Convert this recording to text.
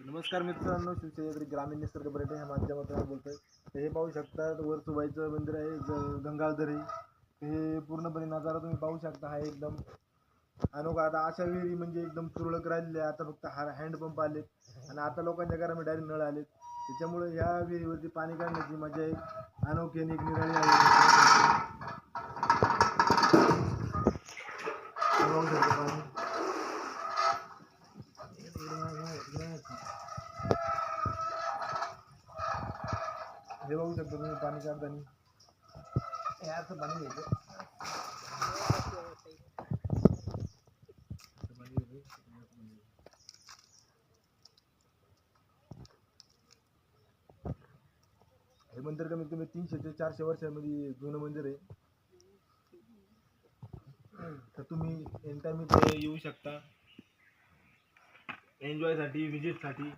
नमस्कार मित्रांनो शिवसेनेत्री ग्रामीण निसर्ग पर्यटन ह्या माध्यमातून बोलतो बोलतोय. तर हे पाहू शकता वर सुबाईचं मंदिर आहे ग- गंगाधरी हे पूर्णपणे नजारा तुम्ही पाहू शकता हा एकदम अनोखा. आता अशा विहिरी म्हणजे एकदम तुरळक राहिलेल्या आता फक्त हा हँडपंप आलेत आणि आता लोकांच्या घरामध्ये डायरेक्ट नळ आलेत. त्याच्यामुळे ह्या विहिरीवरती पाणी काढण्याची मजा एक अनोखी आणि एक निराळी आहे. पाहू शकता पाणी. हे बघू शकता तुम्ही पाणी काढताना हे असं पाणी घ्यायचं. पाणी घ्यायचं. हे मंदिर कमीत कमी तीनशे ते चारशे वर्षामध्ये जुनं मंदिर आहे. तर तुम्ही एन टाइम इथे येऊ शकता. एन्जॉयसाठी विजिटसाठी